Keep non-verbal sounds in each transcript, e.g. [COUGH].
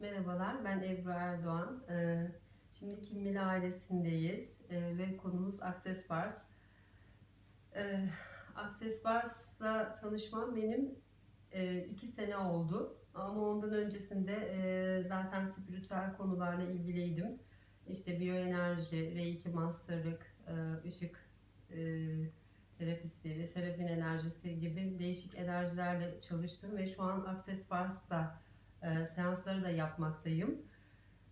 Merhabalar, ben Ebru Erdoğan. Ee, Şimdi Kimmili ailesindeyiz ee, ve konumuz Accessbars. Ee, Accessbars'la tanışmam benim e, iki sene oldu. Ama ondan öncesinde e, zaten spiritüel konularla ilgiliydim. İşte biyoenerji, Reiki Master'lık, e, ışık e, terapisi ve serafin enerjisi gibi değişik enerjilerle çalıştım ve şu an Accessbars'ta e, seansları da yapmaktayım.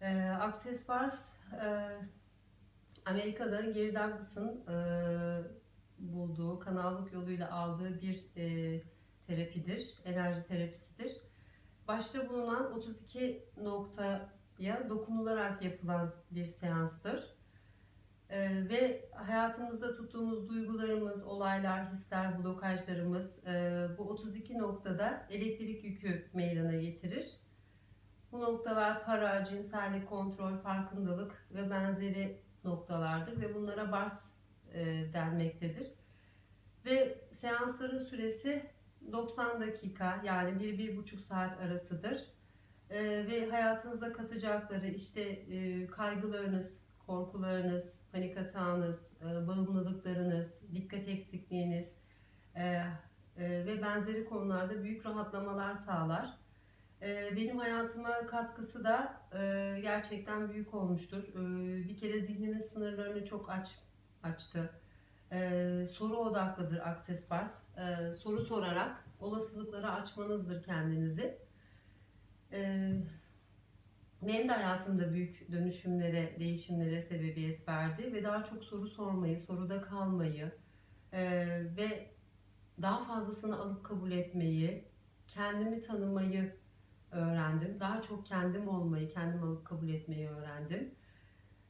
E, Access Bars e, Amerika'da Gary Douglas'ın e, bulduğu, kanallık yoluyla aldığı bir e, terapidir, enerji terapisidir. Başta bulunan 32 noktaya dokunularak yapılan bir seanstır. E, ve hayatımızda tuttuğumuz duygularımız, olaylar, hisler, blokajlarımız e, bu 32 noktada elektrik yükü meydana getirir. Bu noktalar para, cinsellik, kontrol, farkındalık ve benzeri noktalardır ve bunlara bars e, denmektedir. Ve seansların süresi 90 dakika yani 1-1,5 saat arasıdır. E, ve hayatınıza katacakları işte kaygılarınız, korkularınız, panik atağınız, e, bağımlılıklarınız, dikkat eksikliğiniz e, e, ve benzeri konularda büyük rahatlamalar sağlar. Ee, Benim hayatıma katkısı da e, gerçekten büyük olmuştur. Bir kere zihnimin sınırlarını çok aç açtı. Soru odaklıdır Access Bars. Soru sorarak olasılıkları açmanızdır kendinizi. Ee, Benim de hayatımda büyük dönüşümlere, değişimlere sebebiyet verdi ve daha çok soru sormayı, soruda kalmayı e, ve daha fazlasını alıp kabul etmeyi, kendimi tanımayı öğrendim. Daha çok kendim olmayı, kendim alıp kabul etmeyi öğrendim.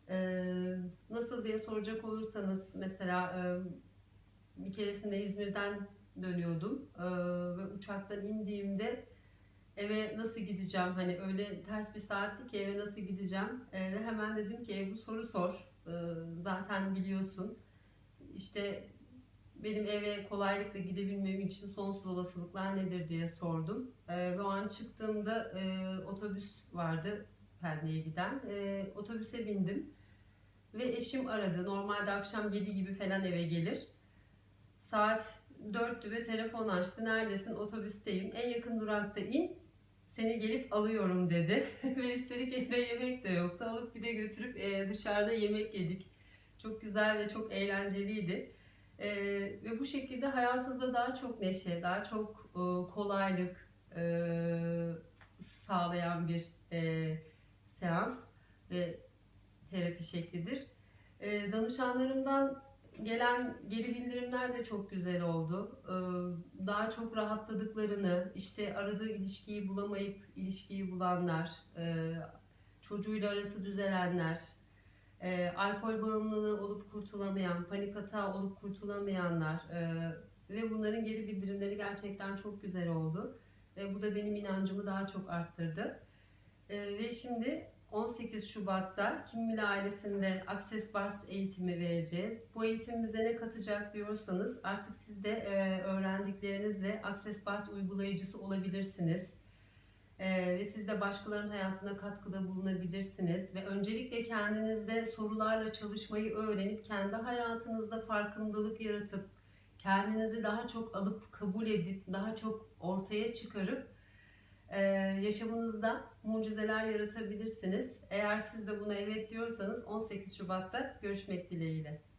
Ee, nasıl diye soracak olursanız mesela e, bir keresinde İzmir'den dönüyordum ee, ve uçaktan indiğimde eve nasıl gideceğim hani öyle ters bir saatti ki eve nasıl gideceğim Ee, ve hemen dedim ki bu soru sor Ee, zaten biliyorsun işte benim eve kolaylıkla gidebilmem için sonsuz olasılıklar nedir diye sordum. Ee, ve o an çıktığımda e, otobüs vardı Pendik'e giden. Otobüse bindim ve eşim aradı. Normalde akşam 7 gibi falan eve gelir. Saat 4'tü ve telefon açtı. Neredesin? Otobüsteyim. En yakın durakta in. Seni gelip alıyorum dedi. [LAUGHS] ve üstelik evde yemek de yoktu. Alıp bir de götürüp e, dışarıda yemek yedik. Çok güzel ve çok eğlenceliydi. Ee, ve bu şekilde hayatınızda daha çok neşe, daha çok e, kolaylık e, sağlayan bir e, seans ve terapi şeklidir. E, danışanlarımdan gelen geri bildirimler de çok güzel oldu. E, daha çok rahatladıklarını, işte aradığı ilişkiyi bulamayıp ilişkiyi bulanlar, e, çocuğuyla arası düzelenler, e, alkol bağımlılığı olup kurtulamayan, panik atağı olup kurtulamayanlar e, ve bunların geri bildirimleri gerçekten çok güzel oldu. Bu da benim inancımı daha çok arttırdı. Ve şimdi 18 Şubat'ta Kimmili ailesinde Access Bars eğitimi vereceğiz. Bu eğitimimize ne katacak diyorsanız artık siz de e, öğrendiklerinizle Access Bars uygulayıcısı olabilirsiniz. Ee, ve siz de başkalarının hayatına katkıda bulunabilirsiniz ve öncelikle kendinizde sorularla çalışmayı öğrenip kendi hayatınızda farkındalık yaratıp kendinizi daha çok alıp kabul edip daha çok ortaya çıkarıp e, yaşamınızda mucizeler yaratabilirsiniz. Eğer siz de buna evet diyorsanız 18 Şubat'ta görüşmek dileğiyle.